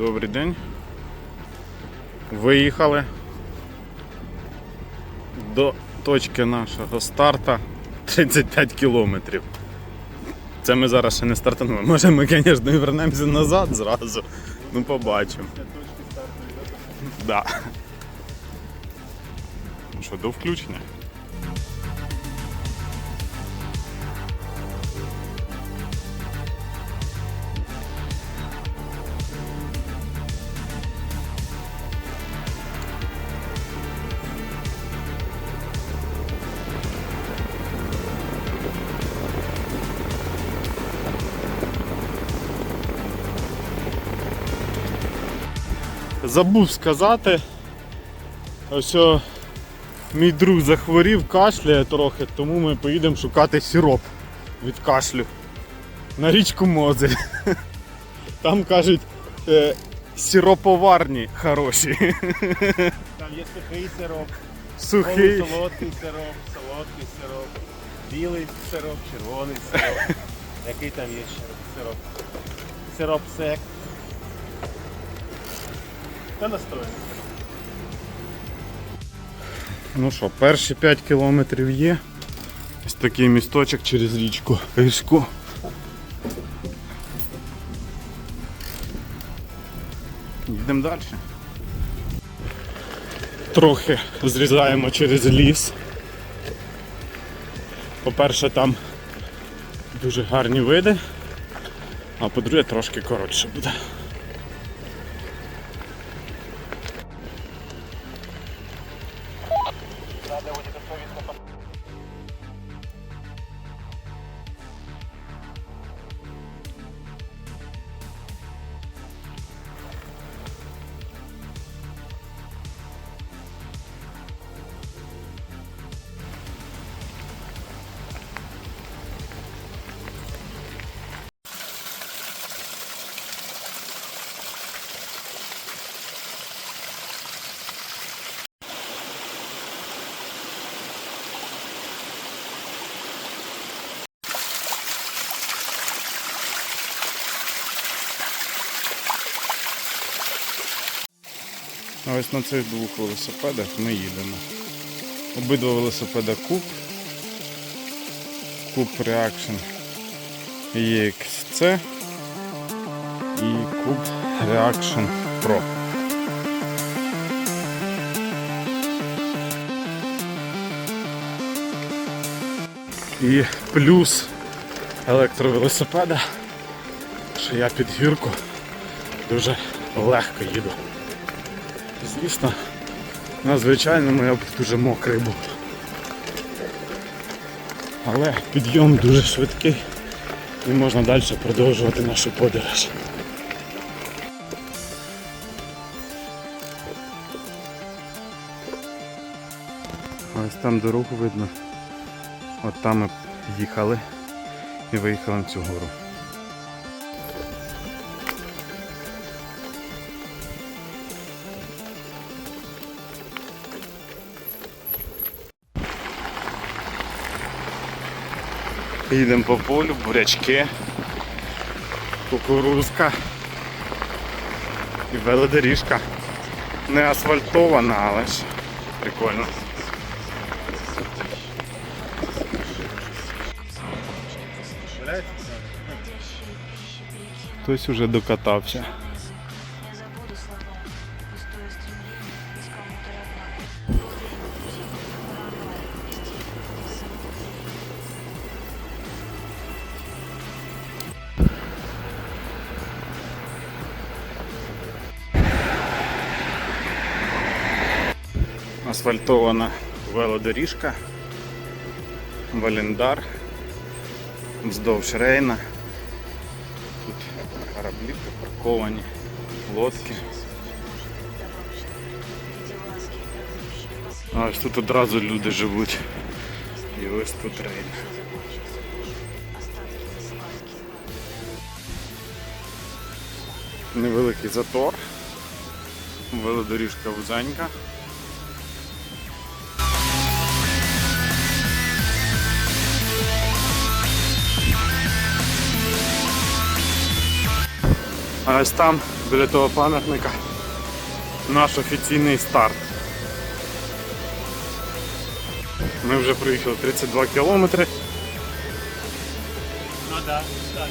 Добрий день. Виїхали до точки нашого старта 35 кілометрів. Це ми зараз ще не стартанули. Може ми, звісно, і вернемося назад зразу. Ну побачимо. Да. Ну що, до включення? Забув сказати. Ось о, мій друг захворів, кашляє трохи, тому ми поїдемо шукати сироп від кашлю на річку Мозель. Там кажуть е, сироповарні хороші. Там є сухий сироп, Сухий. солодкий сироп, солодкий сироп, білий сироп, червоний сироп. Який там є сироп? Сироп сек. Та настроєний. Ну що, перші 5 кілометрів є. Ось такий місточок через річку Різьку. Їдемо далі. Трохи зрізаємо через ліс. По-перше, там дуже гарні види, а по-друге, трошки коротше буде. А ось на цих двох велосипедах ми їдемо. Обидва велосипеда Куб. Куб Reaction EXC і Куб Reaction Pro. І плюс електровелосипеда, що я під гірку дуже легко їду. Звісно, на звичайному я б дуже мокрий був. Але підйом дуже швидкий і можна далі продовжувати нашу подорож. Ось там дорогу видно. От там ми їхали і виїхали на цю гору. Їдемо по полю, бурячки, кукурузка і велодоріжка. Не асфальтована, але ж прикольно. Хтось уже докатався. Асфальтована велодоріжка, Валендар, вздовж Рейна. Тут кораблі припарковані, лодки. А ось тут одразу люди живуть. І ось тут рейн. Невеликий затор. Велодоріжка вузенька. А ось там біля того пам'ятника наш офіційний старт. Ми вже проїхали 32 кілометри. Ну да, так.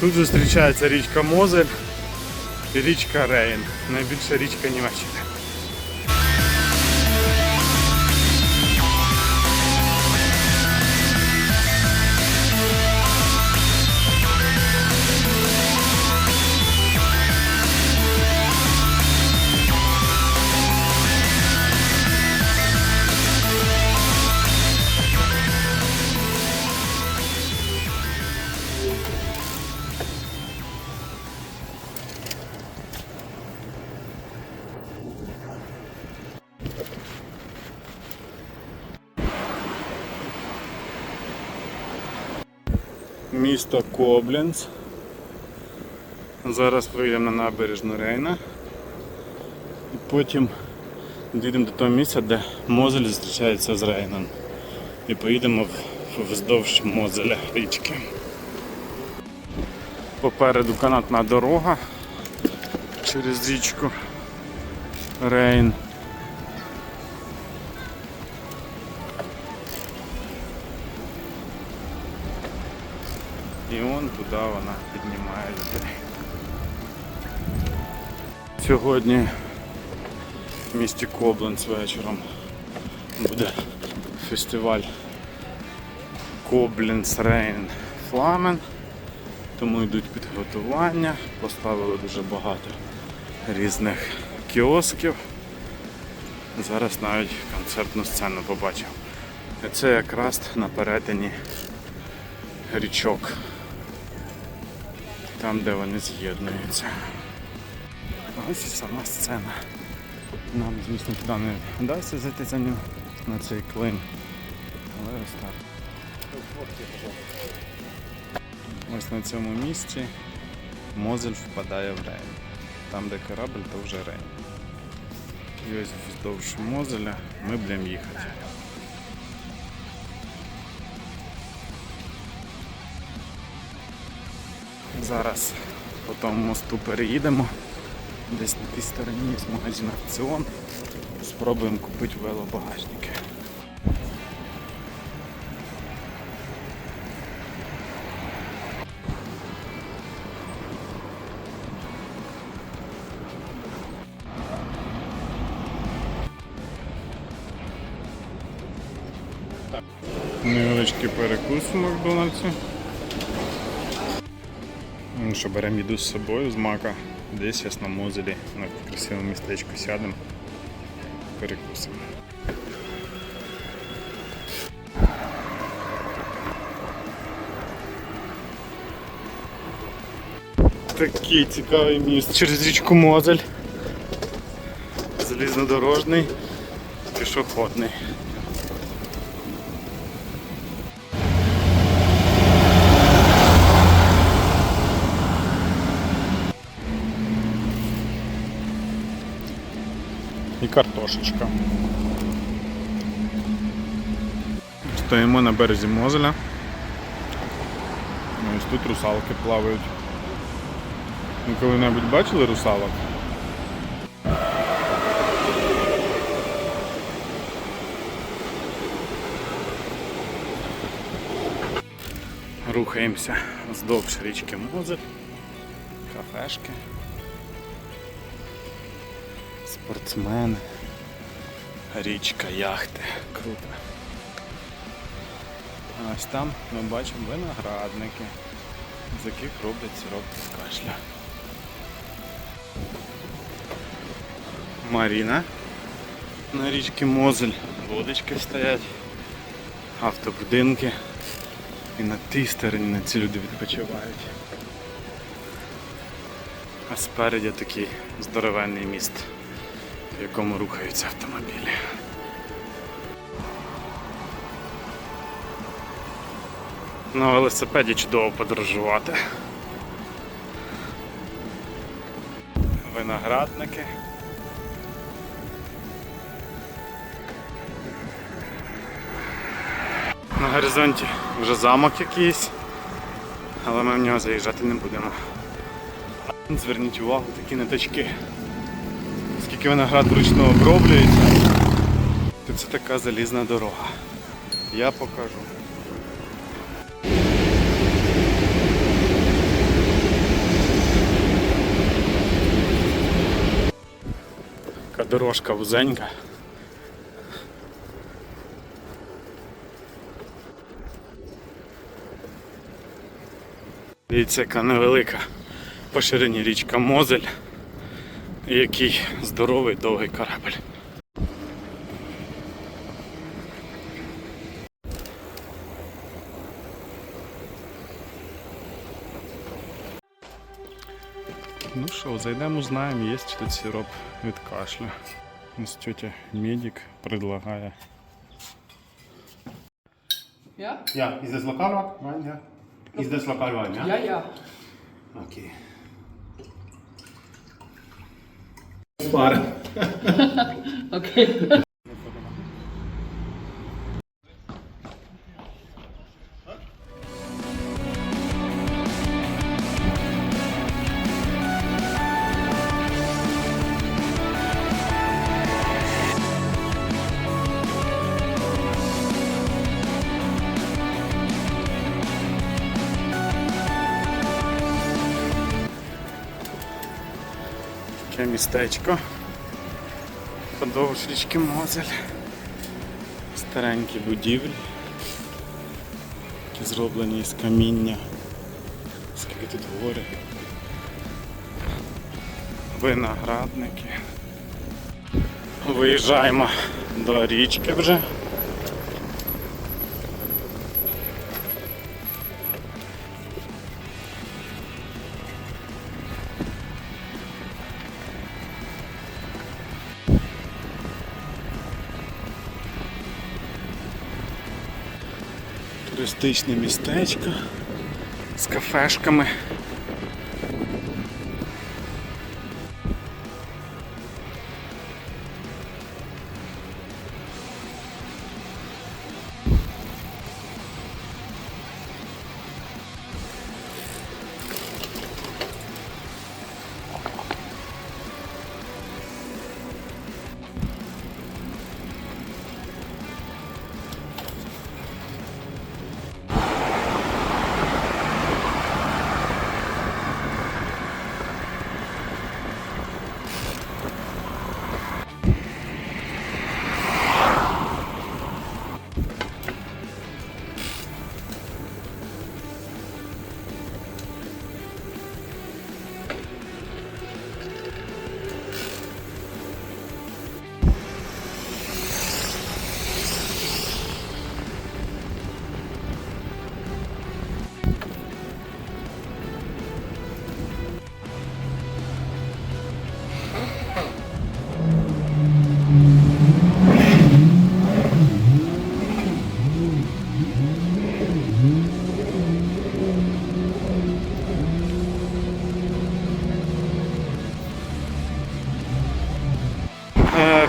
Тут зустрічається річка Мозель і річка Рейн. Найбільша річка Німеччини. Місто Кобленц. Зараз вийдемо на набережну Рейна. І потім дійдемо до того місця, де Мозель зустрічається з Рейном. І поїдемо вздовж Мозеля річки. Попереду канатна дорога через річку Рейн. І он туди вона піднімає людей. Сьогодні в місті Кобленц вечором буде фестиваль Кобленц Рейн Фламен. Тому йдуть підготування, поставили дуже багато різних кіосків. Зараз навіть концертну сцену побачив. Це якраз на перетині річок. Там, де вони з'єднуються. Ось сама сцена. Нам, звісно, туди не вдасться зайти за нього на цей клин. Але ось так. Ось на цьому місці Мозель впадає в Рейн. Там, де корабль, то вже Рейн. І ось вздовж Мозеля ми будемо їхати. Зараз по тому мосту переїдемо. Десь на тій стороні є магазин Акціон. Спробуємо купити велобагажники. Невеличкий перекус у Макдональдсі. Ну що, беремо їду з собою з мака. Десь ось на Мозелі, на красивому містечку сядемо, перекусимо. Такий цікавий міст через річку Мозель. Залізнодорожний, пішохідний. Картошечка. Стоїмо на березі Мозеля. Ну, Ось тут русалки плавають. Ви коли-небудь бачили русалок? Рухаємося вздовж річки Мозель, кафешки. Спортсмен, річка, яхти. Круто. А ось там ми бачимо виноградники, з яких роблять сироп з кашля. Маріна на річці Мозель, водички стоять, автобудинки. І на тій стороні на ці люди відпочивають. А спереді такий здоровенний міст в якому рухаються автомобілі. На велосипеді чудово подорожувати. Виноградники. На горизонті вже замок якийсь, але ми в нього заїжджати не будемо. Зверніть увагу, такі ниточки. Скільки виноград вручну оброблюється, то це така залізна дорога. Я покажу. Така дорожка вузенька. Дивіться, яка невелика по ширині річка Мозель. І який здоровий довгий корабель. Ну що, зайдемо, узнаємо, є чи тут сироп від кашля. Ось тетя медик предлагає. Ja? Ja, is this local wine? Ja. Is this local wine? Ja. Ja, ja. Okay. Para. ok. Містечко. Подовж річки Мозель. Старенькі будівлі. Які зроблені з каміння. Скільки тут гори. Виноградники. Виїжджаємо до річки вже. Туристичне містечко з кафешками.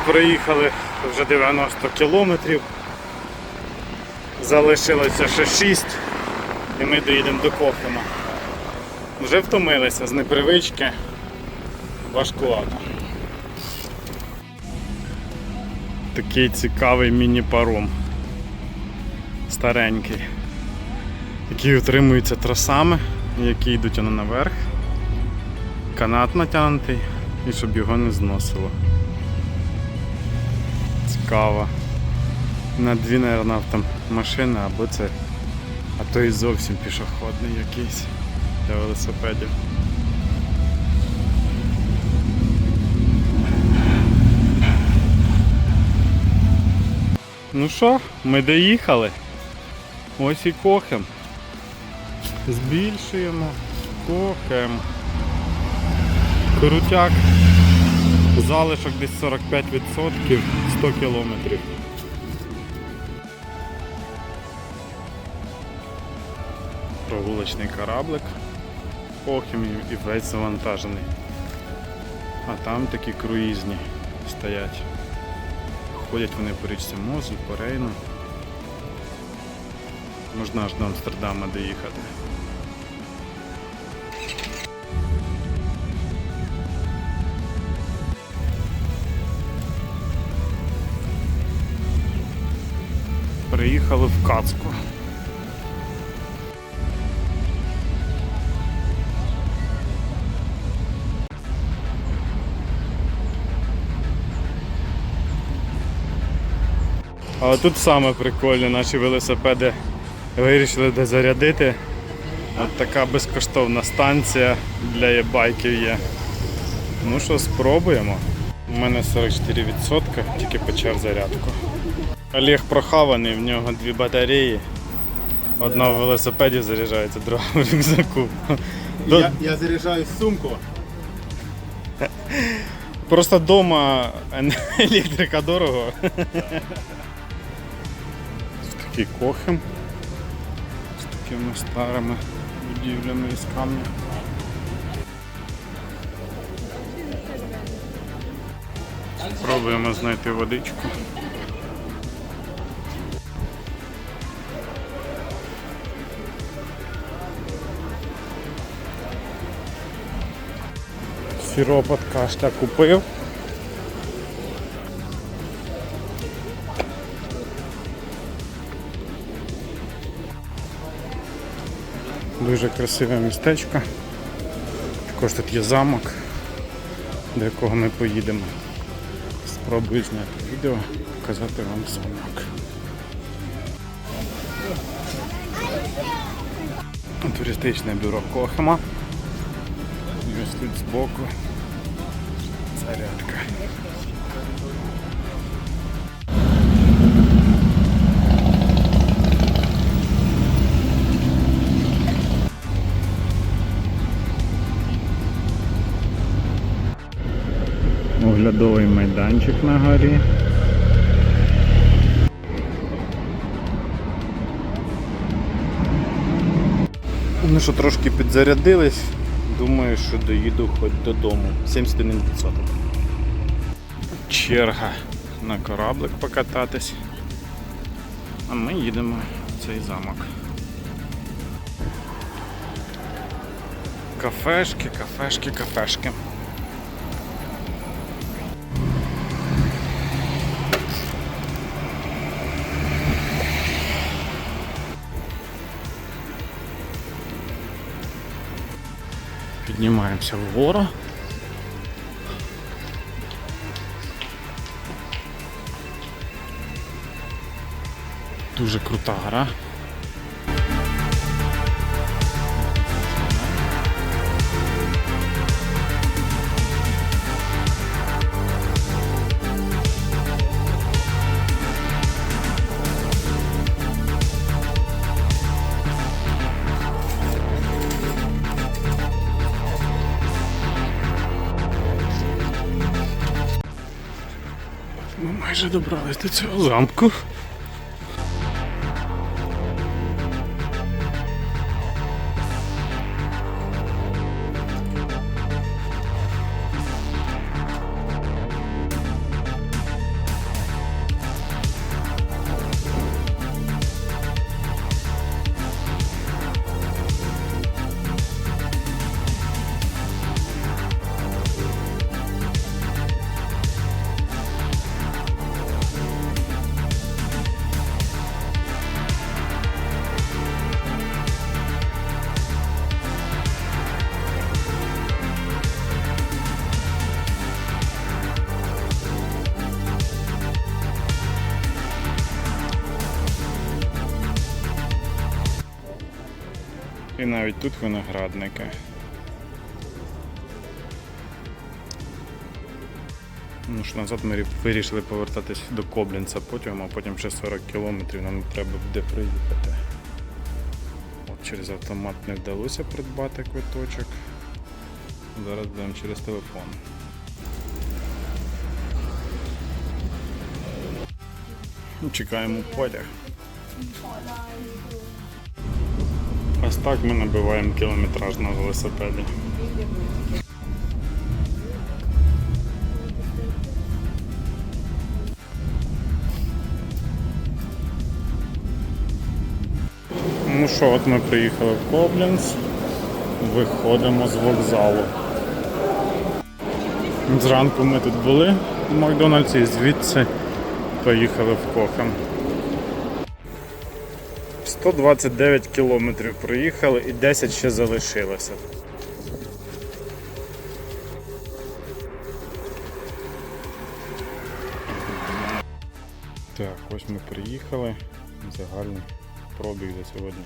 Проїхали вже 90 кілометрів. Залишилося ще 6 і ми доїдемо до Кохема. Вже втомилися з непривички. Важкувато. Такий цікавий міні-паром. Старенький. Який утримується тросами, які йдуть наверх. Канат натягнутий і щоб його не зносило. Цікаво. На дві, мабуть, там машини або це. А то і зовсім пішохідний якийсь для велосипедів. Ну що, ми доїхали. Ось і кохем. Збільшуємо. Кохем. Крутяк. Залишок десь 45%, 100 кілометрів. Прогулочний кораблик. Охім і весь завантажений. А там такі круїзні стоять. Ходять вони по річці Мозель, по Рейну. Можна аж до Амстердама доїхати. Приїхали в Кацку. Але тут саме прикольне, наші велосипеди вирішили де зарядити. От така безкоштовна станція для є-байків є. Ну що, спробуємо. У мене 44%, тільки почав зарядку. Олег прохаваний, в нього дві батареї. Одна в велосипеді заряджається, друга в рюкзаку. Я, я заряджаю сумку. Просто вдома електрика дорого. Ось такий кохем з такими старими будівлями із камня. Спробуємо знайти водичку. Сироп від кашля купив. Дуже красиве містечко. Також тут є замок, до якого ми поїдемо. Спробую зняти відео, показати вам замок. Туристичне бюро Кохема. Ось тут збоку зарядка. Оглядовий майданчик на горі. Ну що, трошки підзарядились. Думаю, що доїду хоч додому. 71%. Черга на кораблик покататись. А ми їдемо в цей замок. Кафешки, кафешки, кафешки. Піднімаємося вгору. Дуже крута гра. Ми майже добрались до цього замку. Навіть тут виноградники. Ну ж назад ми вирішили повертатись до Коблінця потім, а потім ще 40 кілометрів нам треба буде приїхати. От через автомат не вдалося придбати квиточок. Зараз будемо через телефон. Ну, Чекаємо потяг. Ось так ми набиваємо кілометраж на велосипеді. Ну що, от ми приїхали в Коблінс, виходимо з вокзалу. Зранку ми тут були в Макдональдсі і звідси поїхали в Кохам. 129 кілометрів проїхали і 10 ще залишилося. Так, ось ми приїхали. Загальний пробіг за сьогодні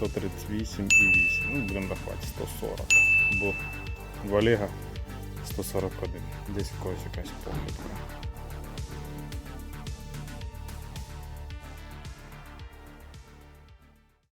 138,8. Ну, будемо рахувати 140. Бо в Олега 141. Десь в когось якась похибка.